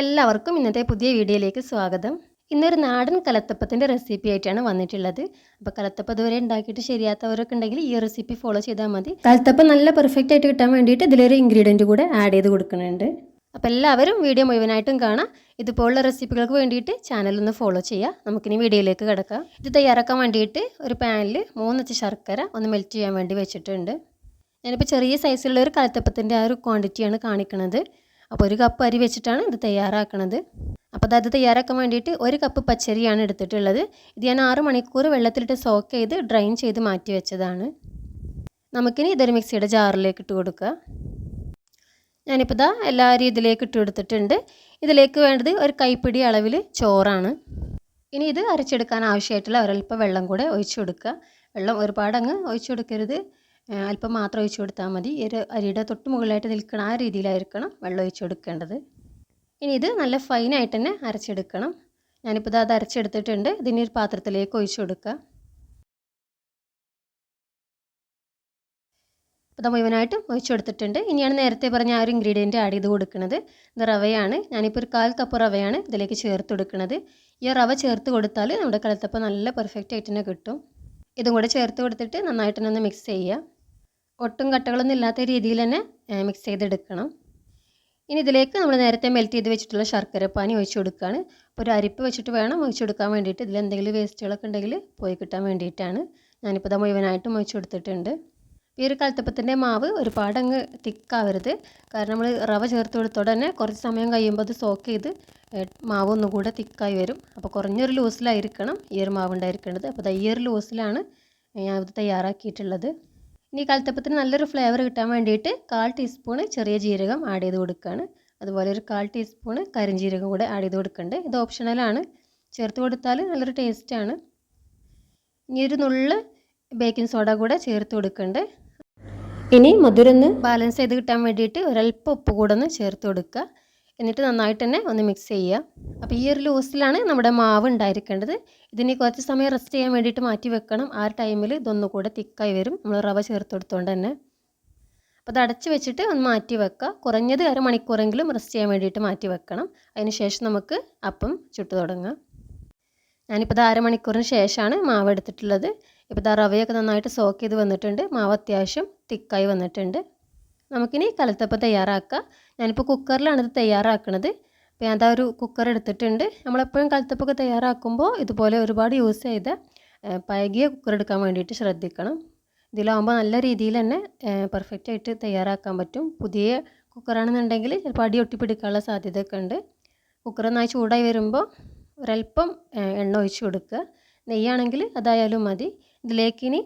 എല്ലാവർക്കും ഇന്നത്തെ പുതിയ വീഡിയോയിലേക്ക് സ്വാഗതം. ഇന്നൊരു നാടൻ കലത്തപ്പത്തിന്റെ റെസിപ്പി ആയിട്ടാണ് വന്നിട്ടുള്ളത്. അപ്പോൾ കലത്തപ്പ ഇതുവരെ ഉണ്ടാക്കിയിട്ട് ശരിയാത്തവരൊക്കെ ഉണ്ടെങ്കിൽ ഈ റെസിപ്പി ഫോളോ ചെയ്താൽ മതി. കലത്തപ്പ നല്ല പെർഫെക്റ്റ് ആയിട്ട് കിട്ടാൻ വേണ്ടിയിട്ട് ഇതിലൊരു ഇൻഗ്രീഡിയന്റ് കൂടെ ആഡ് ചെയ്ത് കൊടുക്കുന്നുണ്ട്. അപ്പോൾ എല്ലാവരും വീഡിയോ മുഴുവനായിട്ടും കാണാം. ഇതുപോലുള്ള റെസിപ്പികൾക്ക് വേണ്ടിയിട്ട് ചാനലൊന്ന് ഫോളോ ചെയ്യുക. നമുക്കിനി വീഡിയോയിലേക്ക് കിടക്കാം. ഇത് തയ്യാറാക്കാൻ വേണ്ടിയിട്ട് ഒരു പാനിൽ മൂന്നച്ച് ശർക്കര ഒന്ന് മെൽറ്റ് ചെയ്യാൻ വേണ്ടി വെച്ചിട്ടുണ്ട്. ഞാനിപ്പോൾ ചെറിയ സൈസിലുള്ള ഒരു കലത്തപ്പത്തിന്റെ ആ ഒരു ക്വാണ്ടിറ്റിയാണ് കാണിക്കുന്നത് അപ്പോൾ ഒരു കപ്പ് അരി വെച്ചിട്ടാണ് ഇത് തയ്യാറാക്കുന്നത് അപ്പോൾ അത് തയ്യാറാക്കാൻ വേണ്ടിയിട്ട് ഒരു കപ്പ് പച്ചരിയാണ് എടുത്തിട്ടുള്ളത്. ഇത് ഞാൻ ആറ് മണിക്കൂർ വെള്ളത്തിലിട്ട് സോക്ക് ചെയ്ത് ഡ്രൈൻ ചെയ്ത് മാറ്റി വെച്ചതാണ്. നമുക്കിനി ഇതൊരു മിക്സിയുടെ ജാറിലേക്ക് ഇട്ട് കൊടുക്കുക. ഞാനിപ്പോൾ ഇതാ എല്ലാ അരി ഇതിലേക്ക് ഇട്ട് കൊടുത്തിട്ടുണ്ട്. ഇതിലേക്ക് വേണ്ടത് ഒരു കൈപ്പിടി അളവിൽ ചോറാണ്. ഇനി ഇത് അരച്ചെടുക്കാൻ ആവശ്യമായിട്ടുള്ള ഒരൽപ്പം വെള്ളം കൂടെ ഒഴിച്ചു കൊടുക്കുക. വെള്ളം ഒരുപാട് അങ്ങ് ഒഴിച്ചു കൊടുക്കരുത്. അല്പം മാത്രം ഒഴിച്ചു കൊടുത്താൽ മതി. ഒരു അരിയുടെ തൊട്ട് മുകളിലായിട്ട് നിൽക്കണം ആ രീതിയിലായിരിക്കണം വെള്ളം ഒഴിച്ചു കൊടുക്കേണ്ടത്. ഇനി ഇത് നല്ല ഫൈനായിട്ട് തന്നെ അരച്ചെടുക്കണം. ഞാനിപ്പോൾ ഇത് അത് അരച്ചെടുത്തിട്ടുണ്ട്. ഇതിനെ ഒരു പാത്രത്തിലേക്ക് ഒഴിച്ചു കൊടുക്കുക. ഇത് മുഴുവനായിട്ടും ഒഴിച്ചു കൊടുത്തിട്ടുണ്ട്. ഇനിയാണ് നേരത്തെ പറഞ്ഞ ആ ഒരു ഇൻഗ്രീഡിയന്റ് ആഡ് ചെയ്ത് കൊടുക്കുന്നത്. ഇത് റവയാണ്. ഞാനിപ്പോൾ ഒരു കാൽ കപ്പ് റവയാണ് ഇതിലേക്ക് ചേർത്ത് കൊടുക്കുന്നത്. ഈ റവ ചേർത്ത് കൊടുത്താൽ നമ്മുടെ കലത്തപ്പം നല്ല പെർഫെക്റ്റ് ആയിട്ട് തന്നെ കിട്ടും. ഇതും കൂടെ ചേർത്ത് കൊടുത്തിട്ട് നന്നായിട്ട് തന്നെ ഒന്ന് മിക്സ് ചെയ്യുക. ഒട്ടും കട്ടകളൊന്നും ഇല്ലാത്ത രീതിയിൽ തന്നെ മിക്സ് ചെയ്തെടുക്കണം. ഇനി ഇതിലേക്ക് നമ്മൾ നേരത്തെ മെൽറ്റ് ചെയ്ത് വെച്ചിട്ടുള്ള ശർക്കര പാനി ഒഴിച്ചു കൊടുക്കുകയാണ്. അപ്പോൾ ഒരു അരിപ്പ് വെച്ചിട്ട് വേണം ഒഴിച്ചു കൊടുക്കാൻ വേണ്ടിയിട്ട്. ഇതിൽ എന്തെങ്കിലും വേസ്റ്റുകളൊക്കെ ഉണ്ടെങ്കിൽ പോയി കിട്ടാൻ വേണ്ടിയിട്ടാണ്. ഞാനിപ്പോൾ ഇത് മുഴുവനായിട്ടും ഒഴിച്ചു കൊടുത്തിട്ടുണ്ട്. ഈ ഒരു കലത്തപ്പത്തിന്റെ മാവ് ഒരുപാട് അങ്ങ് തിക്കാവരുത് കാരണം നമ്മൾ റവ ചേർത്ത് കൊടുത്തോടെ തന്നെ കുറച്ച് സമയം കഴിയുമ്പോൾ അത് സോക്ക് ചെയ്ത് മാവ് ഒന്നുകൂടെ തിക്കായി വരും. അപ്പോൾ കുറഞ്ഞൊരു ലൂസിലായിരിക്കണം ഈ ഒരു മാവ് ഉണ്ടായിരിക്കേണ്ടത്. അപ്പോൾ ഈ ഒരു ലൂസിലാണ് ഞാൻ ഇത് തയ്യാറാക്കിയിട്ടുള്ളത്. ഇനി കൽത്തപ്പത്തിന് നല്ലൊരു ഫ്ലേവർ കിട്ടാൻ വേണ്ടിയിട്ട് കാൽ ടീസ്പൂണ് ചെറിയ ജീരകം ആഡ് ചെയ്ത് കൊടുക്കുകയാണ് അതുപോലെ ഒരു കാൽ ടീസ്പൂണ് കരിഞ്ജീരകം കൂടെ ആഡ് ചെയ്ത് കൊടുക്കുന്നുണ്ട് ഇത് ഓപ്ഷണലാണ് ചേർത്ത് കൊടുത്താൽ നല്ലൊരു ടേസ്റ്റാണ് ഇനി ഒരു നുള്ള് ബേക്കിംഗ് സോഡ കൂടെ ചേർത്ത് കൊടുക്കുന്നുണ്ട് ഇനി മധുരം ബാലൻസ് ചെയ്ത് കിട്ടാൻ വേണ്ടിയിട്ട് ഒരല്പം ഉപ്പ് കൂടെ ഒന്ന് ചേർത്ത് കൊടുക്കുക എന്നിട്ട് നന്നായിട്ട് തന്നെ ഒന്ന് മിക്സ് ചെയ്യുക. അപ്പോൾ ഈ ഒരു ലൂസിലാണ് നമ്മുടെ മാവ് ഉണ്ടായിരിക്കേണ്ടത്. ഇതിനെ കുറച്ച് സമയം റെസ്റ്റ് ചെയ്യാൻ വേണ്ടിയിട്ട് മാറ്റി വെക്കണം. ആ ടൈമിൽ ഇതൊന്നുകൂടെ തിക്കായി വരും. നമ്മൾ റവ ചേർത്ത് കൊടുത്തുകൊണ്ട് തന്നെ. അപ്പോൾ അത് അടച്ച് വെച്ചിട്ട് ഒന്ന് മാറ്റി വെക്കുക. കുറഞ്ഞത് അരമണിക്കൂറെങ്കിലും റെസ്റ്റ് ചെയ്യാൻ വേണ്ടിയിട്ട് മാറ്റി വെക്കണം. അതിന് ശേഷം നമുക്ക് അപ്പം ചുട്ടു തുടങ്ങാം. ഞാനിപ്പോൾ ഇത് അരമണിക്കൂറിന് ശേഷമാണ് മാവ് എടുത്തിട്ടുള്ളത്. ഇപ്പോൾ ഇത് റവയൊക്കെ നന്നായിട്ട് സോക്ക് ചെയ്ത് വന്നിട്ടുണ്ട്. മാവ് അത്യാവശ്യം തിക്കായി വന്നിട്ടുണ്ട്. നമുക്കിനി കലത്തപ്പം തയ്യാറാക്കാം. ഞാനിപ്പോൾ കുക്കറിലാണ് ഇത് തയ്യാറാക്കുന്നത് അപ്പോൾ ഞാൻ ഒരു കുക്കർ എടുത്തിട്ടുണ്ട്. നമ്മളെപ്പോഴും കലത്തപ്പൊക്കെ തയ്യാറാക്കുമ്പോൾ ഇതുപോലെ ഒരുപാട് യൂസ് ചെയ്ത പഴകിയ കുക്കർ എടുക്കാൻ വേണ്ടിയിട്ട് ശ്രദ്ധിക്കണം. ഇതിലാവുമ്പോൾ നല്ല രീതിയിൽ തന്നെ പെർഫെക്റ്റ് ആയിട്ട് തയ്യാറാക്കാൻ പറ്റും. പുതിയ കുക്കറാണെന്നുണ്ടെങ്കിൽ ചിലപ്പോൾ അടി ഒട്ടിപ്പിടിക്കാനുള്ള സാധ്യതയൊക്കെ ഉണ്ട്. കുക്കർ നന്നായി ചൂടായി വരുമ്പോൾ ഒരല്പം എണ്ണ ഒഴിച്ച് കൊടുക്കുക. നെയ്യാണെങ്കിൽ അതായാലും മതി. ഇതിലേക്ക് ഇനി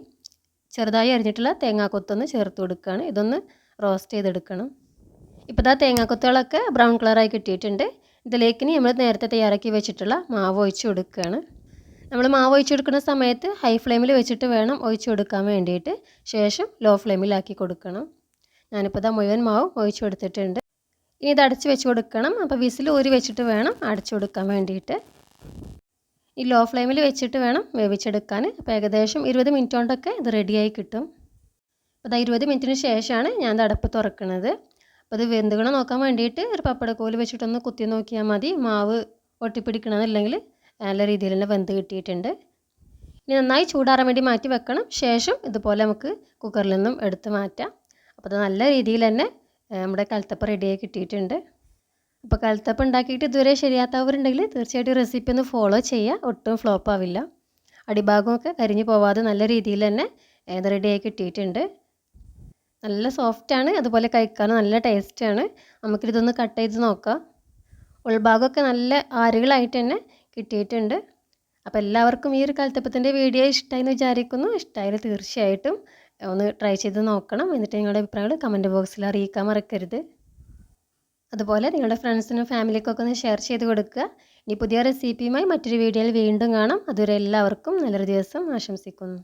ചെറുതായി അരിഞ്ഞിട്ടുള്ള തേങ്ങാക്കൊത്തൊന്ന് ചേർത്ത് കൊടുക്കുകയാണ്. ഇതൊന്ന് റോസ്റ്റ് ചെയ്തെടുക്കണം. ഇപ്പോൾ ഇതാ തേങ്ങാക്കൊത്തുകളൊക്കെ ബ്രൗൺ കളറായി കിട്ടിയിട്ടുണ്ട്. ഇതിലേക്ക് നമ്മൾ നേരത്തെ തയ്യാറാക്കി വെച്ചിട്ടുള്ള മാവ് ഒഴിച്ച് കൊടുക്കുകയാണ് നമ്മൾ മാവ് ഒഴിച്ച് കൊടുക്കുന്ന സമയത്ത് ഹൈ ഫ്ലെയിമിൽ വെച്ചിട്ട് വേണം ഒഴിച്ച് കൊടുക്കാൻ വേണ്ടിയിട്ട്. ശേഷം ലോ ഫ്ലെയിമിലാക്കി കൊടുക്കണം. ഞാനിപ്പോൾ ഇതാ മുഴുവൻ മാവ് ഒഴിച്ച് കൊടുത്തിട്ടുണ്ട്. ഇനി ഇത് അടച്ച് വെച്ച് കൊടുക്കണം. അപ്പോൾ വിസിൽ ഊരി വെച്ചിട്ട് വേണം അടച്ചു കൊടുക്കാൻ വേണ്ടിയിട്ട്. ഈ ലോ ഫ്ലെയിമിൽ വെച്ചിട്ട് വേണം വേവിച്ചെടുക്കാൻ. അപ്പോൾ ഏകദേശം ഇരുപത് മിനിറ്റ് കൊണ്ടൊക്കെ ഇത് റെഡിയായി കിട്ടും. അപ്പോൾ ഇതാ ഇരുപത് മിനിറ്റിന് ശേഷമാണ് ഞാൻ അടപ്പ് തുറക്കുന്നത് അപ്പോൾ അത് വെന്തുകണം നോക്കാൻ വേണ്ടിയിട്ട് ഒരു പപ്പടക്കോൽ വെച്ചിട്ടൊന്ന് കുത്തി നോക്കിയാൽ മതി. മാവ് ഒട്ടിപ്പിടിക്കണമെന്നില്ലെങ്കിൽ നല്ല രീതിയിൽ തന്നെ വെന്ത് കിട്ടിയിട്ടുണ്ട്. ഇനി നന്നായി ചൂടാറാൻ വേണ്ടി മാറ്റി വെക്കണം. ശേഷം ഇതുപോലെ നമുക്ക് കുക്കറിൽ നിന്നും എടുത്ത് മാറ്റാം. അപ്പോൾ അത് നല്ല രീതിയിൽ തന്നെ നമ്മുടെ കൽത്തപ്പ് റെഡിയായി കിട്ടിയിട്ടുണ്ട്. അപ്പോൾ കൽത്തപ്പ് ഉണ്ടാക്കിയിട്ട് ഇതുവരെ ശരിയാത്തവരുണ്ടെങ്കിൽ തീർച്ചയായിട്ടും റെസിപ്പി ഒന്ന് ഫോളോ ചെയ്യുക. ഒട്ടും ഫ്ലോപ്പ് ആവില്ല. അടിഭാഗമൊക്കെ കരിഞ്ഞു പോവാതെ നല്ല രീതിയിൽ തന്നെ റെഡിയായി കിട്ടിയിട്ടുണ്ട്. നല്ല സോഫ്റ്റ് ആണ് അതുപോലെ കഴിക്കാനും നല്ല ടേസ്റ്റാണ് നമുക്കിതൊന്ന് കട്ട് ചെയ്ത് നോക്കാം. ഉൾഭാഗമൊക്കെ നല്ല ആരുകളായിട്ട് തന്നെ കിട്ടിയിട്ടുണ്ട്. അപ്പോൾ എല്ലാവർക്കും ഈ ഒരു കൽത്തപ്പത്തിന്റെ വീഡിയോ ഇഷ്ടമായി എന്ന് വിചാരിക്കുന്നു. ഇഷ്ടമായാലും തീർച്ചയായിട്ടും ഒന്ന് ട്രൈ ചെയ്ത് നോക്കണം. എന്നിട്ട് നിങ്ങളുടെ അഭിപ്രായങ്ങൾ കമന്റ് ബോക്സിൽ അറിയിക്കാൻ മറക്കരുത്. അതുപോലെ നിങ്ങളുടെ ഫ്രണ്ട്സിനും ഫാമിലിക്കൊക്കെ ഒന്ന് ഷെയർ ചെയ്ത് കൊടുക്കുക. ഇനി പുതിയ റെസിപ്പിയുമായി മറ്റൊരു വീഡിയോയിൽ വീണ്ടും കാണാം. അതുവരെ എല്ലാവർക്കും നല്ലൊരു ദിവസം ആശംസിക്കുന്നു.